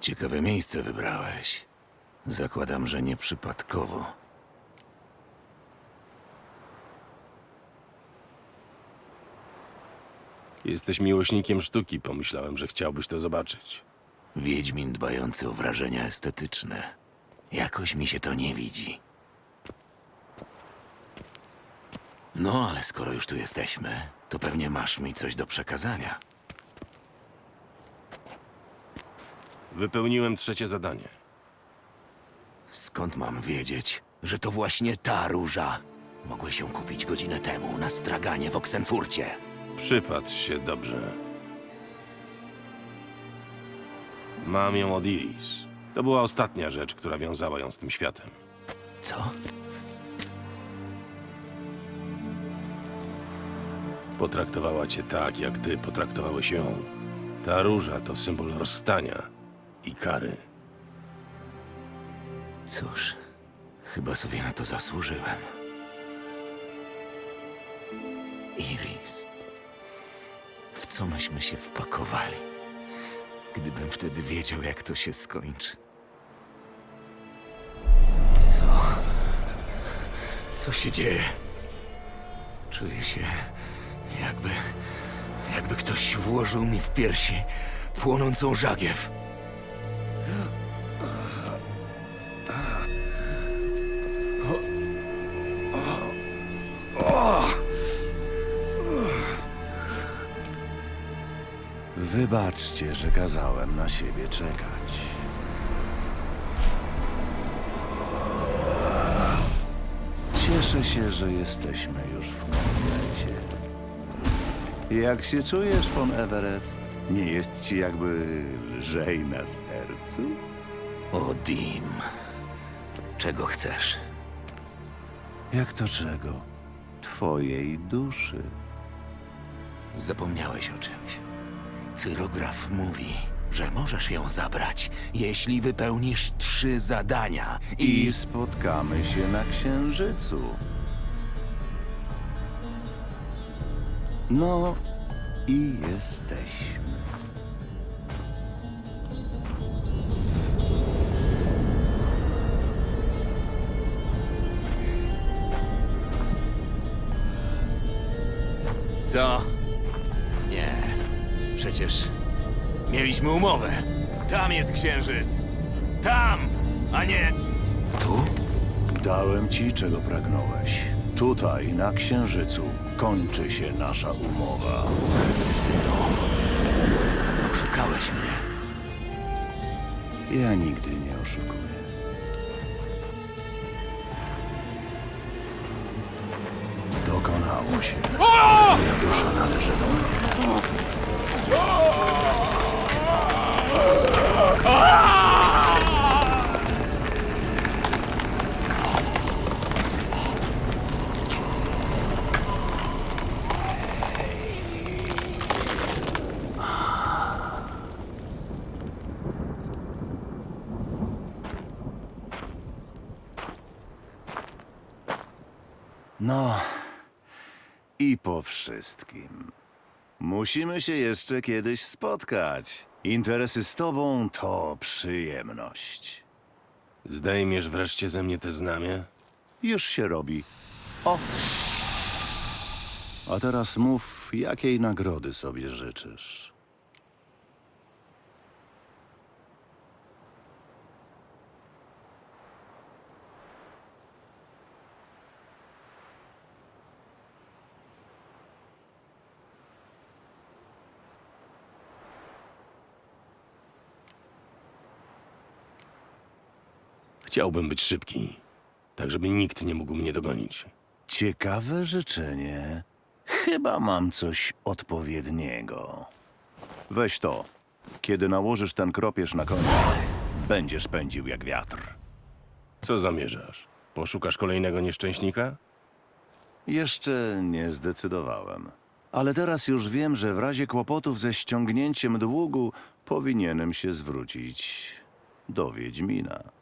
Ciekawe miejsce wybrałeś. Zakładam, że nieprzypadkowo. Jesteś miłośnikiem sztuki, pomyślałem, że chciałbyś to zobaczyć. Wiedźmin dbający o wrażenia estetyczne. Jakoś mi się to nie widzi. No, ale skoro już tu jesteśmy, to pewnie masz mi coś do przekazania. Wypełniłem trzecie zadanie. Skąd mam wiedzieć, że to właśnie ta róża? Mogłeś ją kupić godzinę temu na straganie w Oksenfurcie. Przypatrz się dobrze. Mam ją od Iris. To była ostatnia rzecz, która wiązała ją z tym światem. Co? Potraktowała cię tak, jak ty potraktowałeś ją. Ta róża to symbol rozstania i kary. Cóż, chyba sobie na to zasłużyłem. Iris, w co myśmy się wpakowali? Gdybym wtedy wiedział, jak to się skończy. Co? Co się dzieje? Czuję się, jakby. jakby ktoś włożył mi w piersi płonącą żagiew. Wybaczcie, że kazałem na siebie czekać. Cieszę się, że jesteśmy już w komplecie. Jak się czujesz, von Everett? Nie jest ci jakby lżej na sercu? O, Dim. Czego chcesz? Jak to czego? Twojej duszy. Zapomniałeś o czymś. Cyrograf mówi, że możesz ją zabrać, jeśli wypełnisz trzy zadania I i... spotkamy się na księżycu. No i jesteśmy. Co? Nie. Przecież mieliśmy umowę. Tam jest księżyc. Tam, a nie... Tu? Dałem ci, czego pragnąłeś. Tutaj, na księżycu, kończy się nasza umowa. Synu. Oszukałeś mnie. Ja nigdy nie oszukuję. Dokonało się. Twoja dusza należy do mnie. I po wszystkim. Musimy się jeszcze kiedyś spotkać. Interesy z tobą to przyjemność. Zdejmiesz wreszcie ze mnie te znamie? Już się robi. O! A teraz mów, jakiej nagrody sobie życzysz. Chciałbym być szybki, tak żeby nikt nie mógł mnie dogonić. Ciekawe życzenie. Chyba mam coś odpowiedniego. Weź to. Kiedy nałożysz ten kropierz na konia, będziesz pędził jak wiatr. Co zamierzasz? Poszukasz kolejnego nieszczęśnika? Jeszcze nie zdecydowałem. Ale teraz już wiem, że w razie kłopotów ze ściągnięciem długu powinienem się zwrócić do Wiedźmina.